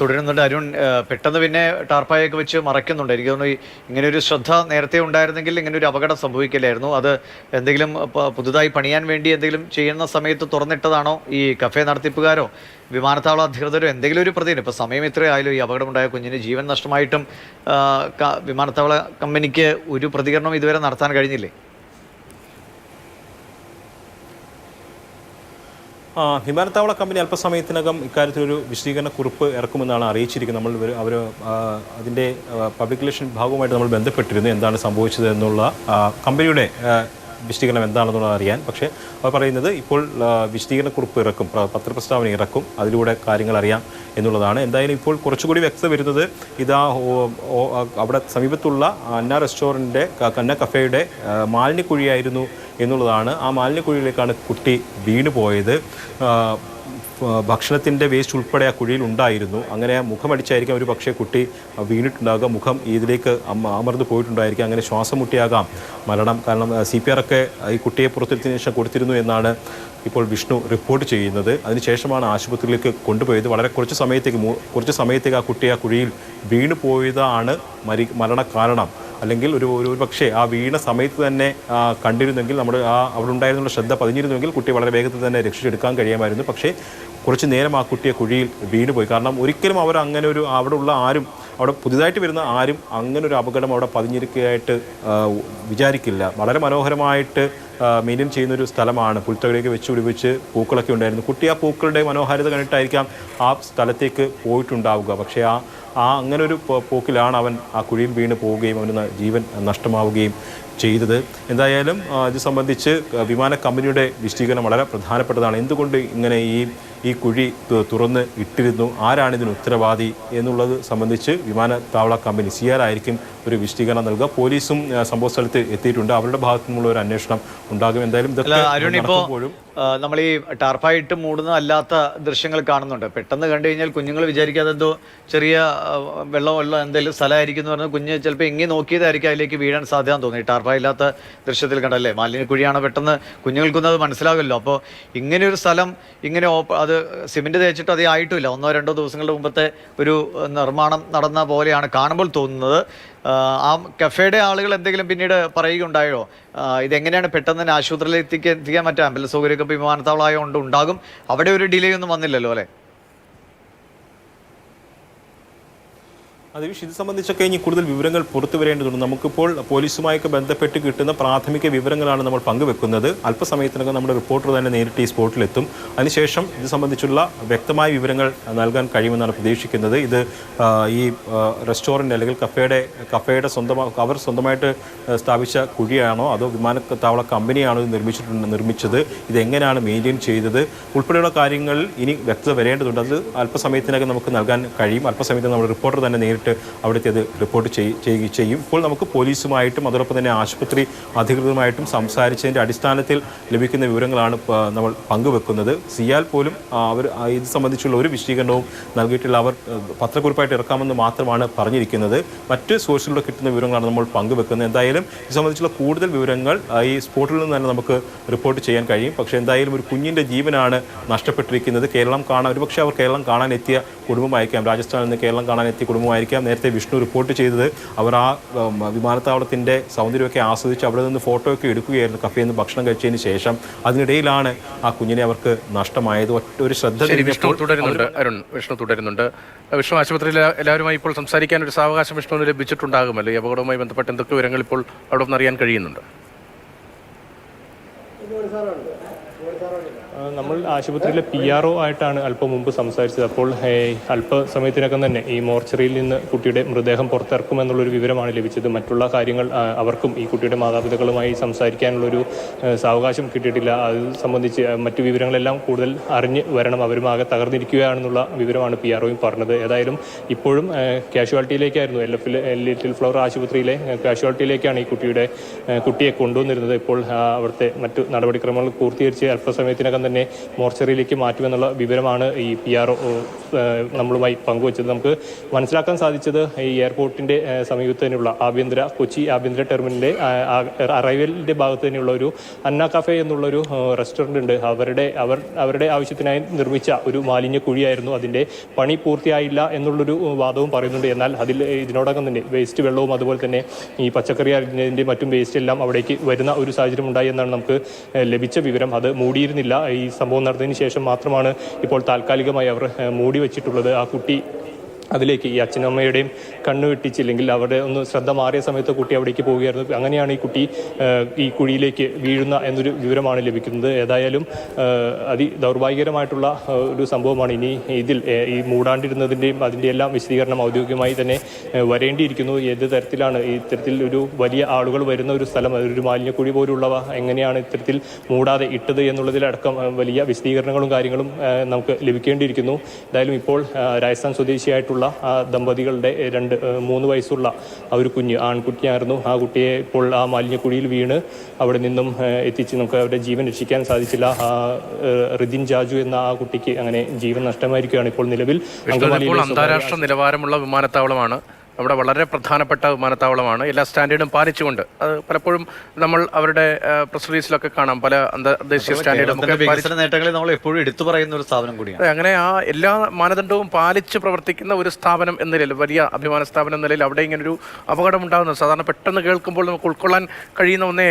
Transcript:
തുടരുന്നുണ്ട് അരുൺ പെട്ടെന്ന് പിന്നെ ടാർപ്പായൊക്കെ വെച്ച് മറയ്ക്കുന്നുണ്ട്. എനിക്ക് തോന്നുന്നു ഇങ്ങനെ ഒരു ശ്രദ്ധ നേരത്തെ ഉണ്ടായിരുന്നെങ്കിൽ ഇങ്ങനെ ഒരു അപകടം സംഭവിക്കില്ലായിരുന്നു. അത് എന്തെങ്കിലും പുതുതായി പണിയാൻ വേണ്ടി എന്തെങ്കിലും ചെയ്യുന്ന സമയത്ത് തുറന്നിട്ടതാണോ ഈ കഫേ നടത്തിപ്പുകാരോ വിമാനത്താവള അധികൃതരോ എന്തെങ്കിലും ഒരു പ്രതിയാണ് ഇപ്പോൾ സമയം ഇത്രയായാലും ഈ അപകടമുണ്ടായ കുഞ്ഞിന് ജീവൻ നഷ്ടമായിട്ടും വിമാനത്താവള കമ്പനിക്ക് ഒരു പ്രതികരണം ഇതുവരെ നടത്താൻ കഴിഞ്ഞില്ലേ? വിമാനത്താവള കമ്പനി അല്പസമയത്തിനകം ഇക്കാര്യത്തിലൊരു വിശദീകരണ കുറിപ്പ് ഇറക്കുമെന്നാണ് അറിയിച്ചിരിക്കുന്നത്. നമ്മൾ അവർ അതിന്റെ പബ്ലിക് റിലേഷൻ ഭാഗവുമായിട്ട് നമ്മൾ ബന്ധപ്പെട്ടിരുന്നു. എന്താണ് സംഭവിച്ചത് എന്നുള്ള കമ്പനിയുടെ വിശദീകരണം എന്താണെന്നുള്ളത് അറിയാൻ. പക്ഷേ അവർ പറയുന്നത് ഇപ്പോൾ വിശദീകരണ കുറിപ്പ് ഇറക്കും പത്രപ്രസ്താവന ഇറക്കും അതിലൂടെ കാര്യങ്ങൾ അറിയാം എന്നുള്ളതാണ്. എന്തായാലും ഇപ്പോൾ കുറച്ചുകൂടി വ്യക്തത വരുന്നത് ഇതാ അവിടെ സമീപത്തുള്ള അന്ന റെസ്റ്റോറന്റിന്റെ കന്ന കഫേയുടെ മാലിന്യക്കുഴിയായിരുന്നു എന്നുള്ളതാണ് ആ മാലിന്യക്കുഴിയിലേക്കാണ് കുട്ടി വീണു പോയത്. ഭക്ഷണത്തിന്റെ വേസ്റ്റ് ഉൾപ്പെടെ ആ കുഴിയിൽ ഉണ്ടായിരുന്നു. അങ്ങനെ മുഖമടിച്ചായിരിക്കാം ഒരു പക്ഷേ കുട്ടി വീണിട്ടുണ്ടാകുക മുഖം ഇതിലേക്ക് അമ- അമർന്നു പോയിട്ടുണ്ടായിരിക്കും. അങ്ങനെ ശ്വാസം മുട്ടിയാകാം മരണം. കാരണം സി പി ആർ ഒക്കെ ഈ കുട്ടിയെ പുറത്തെടുത്തതിനു ശേഷം കൊടുത്തിരുന്നു എന്നാണ് ഇപ്പോൾ വിഷ്ണു റിപ്പോർട്ട് ചെയ്യുന്നത്. അതിനുശേഷമാണ് ആശുപത്രിയിലേക്ക് കൊണ്ടുപോയത്. വളരെ കുറച്ച് സമയത്തേക്ക് കുറച്ച് സമയത്തേക്ക് ആ കുട്ടി ആ കുഴിയിൽ വീണു പോയതാണ് മരി മരണ കാരണം. അല്ലെങ്കിൽ ഒരു ഒരു പക്ഷേ ആ വീണ സമയത്ത് തന്നെ കണ്ടിരുന്നെങ്കിൽ നമ്മുടെ ആ അവിടെ ഉണ്ടായിരുന്നുള്ള ശ്രദ്ധ പതിഞ്ഞിരുന്നെങ്കിൽ കുട്ടി വളരെ വേഗത്തിൽ തന്നെ രക്ഷിച്ചെടുക്കാൻ കഴിയാമായിരുന്നു. പക്ഷേ കുറച്ച് നേരം ആ കുട്ടിയെ കുഴിയിൽ വീണുപോയി കാരണം ഒരിക്കലും അവർ അങ്ങനെ ഒരു അവിടെ ഉള്ള ആരും അവിടെ പുതിയതായിട്ട് വരുന്ന ആരും അങ്ങനെ ഒരു അപകടം അവിടെ പതിഞ്ഞിരിക്കുകയായിട്ട് വിചാരിക്കില്ല. വളരെ മനോഹരമായിട്ട് മെയിന്റെയിൻ ചെയ്യുന്ന ഒരു സ്ഥലമാണ്. പുൽത്തകളിലേക്ക് വെച്ച് പിടിപ്പിച്ച് പൂക്കളൊക്കെ ഉണ്ടായിരുന്നു. കുട്ടി ആ പൂക്കളുടെ മനോഹാരിത കണ്ടിട്ടായിരിക്കാം ആ സ്ഥലത്തേക്ക് പോയിട്ടുണ്ടാവുക. പക്ഷേ ആ ആ അങ്ങനെ ഒരു പോക്കിലാണ് അവൻ ആ കുഴിയിൽ വീണ് പോവുകയും അവന് ജീവൻ നഷ്ടമാവുകയും ചെയ്തത്. എന്തായാലും ഇത് സംബന്ധിച്ച് വിമാന കമ്പനിയുടെ വിശദീകരണം വളരെ പ്രധാനപ്പെട്ടതാണ്. എന്തുകൊണ്ട് ഇങ്ങനെ ഈ ഈ കുഴി തുറന്ന് ഇട്ടിരുന്നു? ആരാണ് ഇതിന് ഉത്തരവാദി എന്നുള്ളത് സംബന്ധിച്ച് വിമാനത്താവള കമ്പനി സി ആർ ആയിരിക്കും ഒരു വിശദീകരണം നൽകുക. പോലീസും സംഭവ സ്ഥലത്ത് എത്തിയിട്ടുണ്ട്. അവരുടെ ഭാഗത്തു നിന്നുള്ള ഒരു അന്വേഷണം ഉണ്ടാകും. എന്തായാലും ഇതൊക്കെ നമ്മൾ ഈ ടർഫായിട്ട് മൂടുന്ന അല്ലാത്ത ദൃശ്യങ്ങൾ കാണുന്നുണ്ട്. പെട്ടെന്ന് കണ്ടു കഴിഞ്ഞാൽ കുഞ്ഞുങ്ങൾ വിചാരിക്കാതെ എന്തോ ചെറിയ വെള്ളം വെള്ളം എന്തെങ്കിലും സ്ഥലമായിരിക്കും എന്ന് പറഞ്ഞാൽ കുഞ്ഞ് ചിലപ്പോൾ എങ്ങനെ നോക്കിയതായിരിക്കും അതിലേക്ക് വീഴാൻ സാധ്യത തോന്നി. ടാർപ്പ ഇല്ലാത്ത ദൃശ്യത്തിൽ കണ്ടല്ലേ മാലിന്യക്കുഴിയാണ് പെട്ടെന്ന് കുഞ്ഞുങ്ങൾക്കൊന്നും അത് മനസ്സിലാകുമല്ലോ അപ്പോൾ ഇങ്ങനെ ഒരു സ്ഥലം ഇങ്ങനെ ഓപ്പ അത് സിമെന്റ് തേച്ചിട്ട് അതേ ആയിട്ടില്ല. ഒന്നോ രണ്ടോ ദിവസങ്ങളുടെ മുമ്പത്തെ ഒരു നിർമ്മാണം നടന്ന പോലെയാണ് കാണുമ്പോൾ തോന്നുന്നത്. ആ, കഫേയുടെ ആളുകൾ എന്തെങ്കിലും പിന്നീട് പറയുകയുണ്ടായോ? ഇതെങ്ങനെയാണ് പെട്ടെന്ന് തന്നെ ആശുപത്രിയിൽ എത്തിക്കാൻ എത്തിക്കാൻ മറ്റേ ആംബുലൻസ് സൗകര്യമൊക്കെ ഇപ്പോൾ കൊണ്ട് ഉണ്ടാകും? അവിടെ ഒരു ഡിലേ ഒന്നും വന്നില്ലല്ലോ അല്ലേ? അത് വിഷ് ഇത് സംബന്ധിച്ചൊക്കെ ഇനി കൂടുതൽ വിവരങ്ങൾ പുറത്തു വരേണ്ടതുണ്ട്. നമുക്കിപ്പോൾ പോലീസുമായൊക്കെ ബന്ധപ്പെട്ട് കിട്ടുന്ന പ്രാഥമിക വിവരങ്ങളാണ് നമ്മൾ പങ്കുവെക്കുന്നത്. അല്പസമയത്തിനകം നമ്മുടെ റിപ്പോർട്ടർ തന്നെ നേരിട്ട് ഈ സ്പോട്ടിലെത്തും. അതിനുശേഷം ഇത് സംബന്ധിച്ചുള്ള വ്യക്തമായ വിവരങ്ങൾ നൽകാൻ കഴിയുമെന്നാണ് പ്രതീക്ഷിക്കുന്നത്. ഇത് ഈ റെസ്റ്റോറന്റ് അല്ലെങ്കിൽ കഫേയുടെ കഫേയുടെ സ്വന്തം അവർ സ്വന്തമായിട്ട് സ്ഥാപിച്ച കുഴിയാണോ? അതോ വിമാനത്താവള കമ്പനിയാണോ ഇത് നിർമ്മിച്ചിട്ടുണ്ട് നിർമ്മിച്ചത്? ഇതെങ്ങനെയാണ് മെയിന്റെയിൻ ചെയ്തത്? ഉൾപ്പെടെയുള്ള കാര്യങ്ങൾ ഇനി വ്യക്തത വരേണ്ടതുണ്ട്. അത് അല്പസമയത്തിനകം നമുക്ക് നൽകാൻ കഴിയും. അല്പസമയത്ത് നമ്മുടെ റിപ്പോർട്ടർ തന്നെ നേരിട്ട് അവിടുത്തെ അത് റിപ്പോർട്ട് ചെയ്യും. ഇപ്പോൾ നമുക്ക് പോലീസുമായിട്ടും അതോടൊപ്പം തന്നെ ആശുപത്രി അധികൃതരുമായിട്ടും സംസാരിച്ചതിന്റെ അടിസ്ഥാനത്തിൽ ലഭിക്കുന്ന വിവരങ്ങളാണ് നമ്മൾ പങ്കുവെക്കുന്നത്. സിയാൽ പോലും അവർ ഇത് സംബന്ധിച്ചുള്ള ഒരു വിശദീകരണവും നൽകിയിട്ടില്ല. അവർ പത്രക്കുറിപ്പായിട്ട് ഇറക്കാമെന്ന് മാത്രമാണ് പറഞ്ഞിരിക്കുന്നത്. മറ്റ് സോഴ്സുകളിലൂടെ കിട്ടുന്ന വിവരങ്ങളാണ് നമ്മൾ പങ്കുവെക്കുന്നത്. എന്തായാലും ഇത് സംബന്ധിച്ചുള്ള കൂടുതൽ വിവരങ്ങൾ ഈ സ്പോട്ടിൽ നിന്ന് തന്നെ നമുക്ക് റിപ്പോർട്ട് ചെയ്യാൻ കഴിയും. പക്ഷേ എന്തായാലും ഒരു കുഞ്ഞിന്റെ ജീവനാണ് നഷ്ടപ്പെട്ടിരിക്കുന്നത്. കേരളം കാണാൻ ഒരുപക്ഷെ അവർ കേരളം കാണാൻ എത്തിയ കുടുംബമായിരിക്കാം. രാജസ്ഥാനിൽ നിന്ന് കേരളം കാണാൻ എത്തിയ കുടുംബമായിരിക്കാം നേരത്തെ വിഷ്ണു റിപ്പോർട്ട് ചെയ്തത് അവർ ആ വിമാനത്താവളത്തിന്റെ സൗന്ദര്യമൊക്കെ ആസ്വദിച്ച് അവിടെ നിന്ന് ഫോട്ടോ ഒക്കെ എടുക്കുകയായിരുന്നു കഫേയിൽ നിന്ന് ഭക്ഷണം കഴിച്ചതിന് ശേഷം. അതിനിടയിലാണ് ആ കുഞ്ഞിനെ അവർക്ക് നഷ്ടമായത്. ഒറ്റ ഒരു ശ്രദ്ധ വിഷ്ണു തുടരുന്നുണ്ട്. അരുൺ വിഷ്ണു തുടരുന്നുണ്ട്. വിഷ്ണു ആശുപത്രിയിൽ എല്ലാവരുമായി ഇപ്പോൾ സംസാരിക്കാൻ ഒരു സാവകാശം വിഷ്ണുവിന് ലഭിച്ചിട്ടുണ്ടാകുമല്ലോ? ഈ അപകടവുമായി ബന്ധപ്പെട്ട് എന്തൊക്കെ വിവരങ്ങൾ ഇപ്പോൾ അവിടെ നിന്ന് അറിയാൻ കഴിയുന്നുണ്ട്? നമ്മൾ ആശുപത്രിയിലെ പി ആർ ഒ ആയിട്ടാണ് അല്പം മുമ്പ് സംസാരിച്ചത്. അപ്പോൾ അല്പ അല്പസമയത്തിനകം തന്നെ ഈ മോർച്ചറിയിൽ നിന്ന് കുട്ടിയുടെ മൃതദേഹം പുറത്തിറക്കുമെന്നുള്ളൊരു വിവരമാണ് ലഭിച്ചത്. മറ്റുള്ള കാര്യങ്ങൾ അവർക്കും ഈ കുട്ടിയുടെ മാതാപിതാക്കളുമായി സംസാരിക്കാനുള്ളൊരു സാവകാശം കിട്ടിയിട്ടില്ല. അത് സംബന്ധിച്ച് മറ്റു വിവരങ്ങളെല്ലാം കൂടുതൽ അറിഞ്ഞ് വരണം. അവരും ആകെ തകർന്നിരിക്കുകയാണെന്നുള്ള വിവരമാണ് പി ആർ ഒയും പറഞ്ഞത്. ഏതായാലും ഇപ്പോഴും കാഷ്വാലിറ്റിയിലേക്കായിരുന്നു. എൽ എഫ് ലിറ്റിൽ ഫ്ലവർ ആശുപത്രിയിലെ കാഷ്വാലിറ്റിയിലേക്കാണ് ഈ കുട്ടിയുടെ കുട്ടിയെ കൊണ്ടുവന്നിരുന്നത്. ഇപ്പോൾ അവിടുത്തെ മറ്റു നടപടിക്രമങ്ങൾ പൂർത്തീകരിച്ച് അല്പസമയത്തിനകം തന്നെ മോർച്ചറിയിലേക്ക് മാറ്റുമെന്നുള്ള വിവരമാണ് ഈ പി ആർ നമ്മളുമായി പങ്കുവച്ചത്. നമുക്ക് മനസ്സിലാക്കാൻ സാധിച്ചത് ഈ എയർപോർട്ടിന്റെ സമീപത്ത് തന്നെയുള്ള ആഭ്യന്തര കൊച്ചി ആഭ്യന്തര ടെർമിനലിന്റെ അറൈവലിന്റെ ഭാഗത്ത് തന്നെയുള്ള ഒരു അന്ന കഫേ എന്നുള്ളൊരു റെസ്റ്റോറന്റ് ഉണ്ട്. അവരുടെ അവർ അവരുടെ ആവശ്യത്തിനായി നിർമ്മിച്ച ഒരു മാലിന്യ കുഴിയായിരുന്നു. അതിന്റെ പണി പൂർത്തിയായില്ല എന്നുള്ളൊരു വാദവും പറയുന്നുണ്ട്. എന്നാൽ അതിൽ ഇതിനോടകം തന്നെ വേസ്റ്റ് വെള്ളവും അതുപോലെ തന്നെ ഈ പച്ചക്കറി അരിഞ്ഞതിന്റെ മറ്റും വേസ്റ്റ് എല്ലാം അവിടേക്ക് വരുന്ന ഒരു സാഹചര്യം ഉണ്ടായി എന്നാണ് നമുക്ക് ലഭിച്ച വിവരം. അത് മൂടിയിരുന്നില്ല. സംഭവം നടന്നതിന് ശേഷം മാത്രമാണ് ഇപ്പോൾ താൽക്കാലികമായി അവർ മൂടി വെച്ചിട്ടുള്ളത്. ആ കുട്ടി അതിലേക്ക് ഈ അച്ഛനമ്മയുടെയും കണ്ണു വെട്ടിച്ചില്ലെങ്കിൽ അവരുടെ ഒന്ന് ശ്രദ്ധ മാറിയ സമയത്ത് കുട്ടി അവിടേക്ക് പോവുകയായിരുന്നു. അങ്ങനെയാണ് ഈ കുട്ടി ഈ കുഴിയിലേക്ക് വീഴുന്ന എന്നൊരു വിവരമാണ് ലഭിക്കുന്നത്. ഏതായാലും അതി ദൗർഭാഗ്യകരമായിട്ടുള്ള ഒരു സംഭവമാണ് ഇനി ഇതിൽ ഈ മൂടാണ്ടിരുന്നതിന്റെയും അതിന്റെ എല്ലാം വിശദീകരണം ഔദ്യോഗികമായി തന്നെ വരേണ്ടിയിരിക്കുന്നു. ഏത് തരത്തിലാണ് ഇത്തരത്തിൽ ഒരു വലിയ ആളുകൾ വരുന്ന ഒരു സ്ഥലം ഒരു മാലിന്യക്കുഴി പോലുള്ളവ എങ്ങനെയാണ് ഇത്തരത്തിൽ മൂടാതെ ഇട്ടത് എന്നുള്ളതിലടക്കം വലിയ വിശദീകരണങ്ങളും കാര്യങ്ങളും നമുക്ക് ലഭിക്കേണ്ടിയിരിക്കുന്നു. എന്തായാലും ഇപ്പോൾ രാജസ്ഥാൻ സ്വദേശിയായിട്ടുള്ള ആ ദമ്പതികളുടെ രണ്ട് മൂന്ന് വയസ്സുള്ള ആ ഒരു കുഞ്ഞ് ആൺകുട്ടിയായിരുന്നു. ആ കുട്ടിയെ ഇപ്പോൾ ആ മാലിന്യക്കുഴിയിൽ വീണ് അവിടെ നിന്നും എത്തിച്ച് നമുക്ക് അവരുടെ ജീവൻ രക്ഷിക്കാൻ സാധിച്ചില്ല. ആ റിദിൻ ജാജു എന്ന ആ കുട്ടിക്ക് അങ്ങനെ ജീവൻ നഷ്ടമായിരിക്കുകയാണ് ഇപ്പോൾ നിലവിൽ. അന്താരാഷ്ട്ര നിലവാരമുള്ള വിമാനത്താവളമാണ്. നമ്മുടെ വളരെ പ്രധാനപ്പെട്ട വിമാനത്താവളമാണ് എല്ലാ സ്റ്റാൻഡേർഡും പാലിച്ചുകൊണ്ട് അത് പലപ്പോഴും നമ്മൾ അവരുടെ പ്രസ് റിലീസിലൊക്കെ കാണാം. പല അന്തർദേശീയ സ്റ്റാൻഡേർഡും നമ്മൾ എപ്പോഴും എടുത്തു പറയുന്ന ഒരു സ്ഥാപനം കൂടിയാണ്. അങ്ങനെ ആ എല്ലാ മാനദണ്ഡവും പാലിച്ച് പ്രവർത്തിക്കുന്ന ഒരു സ്ഥാപനം എന്ന നിലയിൽ വലിയ അഭിമാന സ്ഥാപനം എന്ന നിലയിൽ അവിടെ ഇങ്ങനൊരു അപകടം ഉണ്ടാകുന്നത് സാധാരണ പെട്ടെന്ന് കേൾക്കുമ്പോൾ നമുക്ക് ഉൾക്കൊള്ളാൻ കഴിയുന്ന ഒന്നേ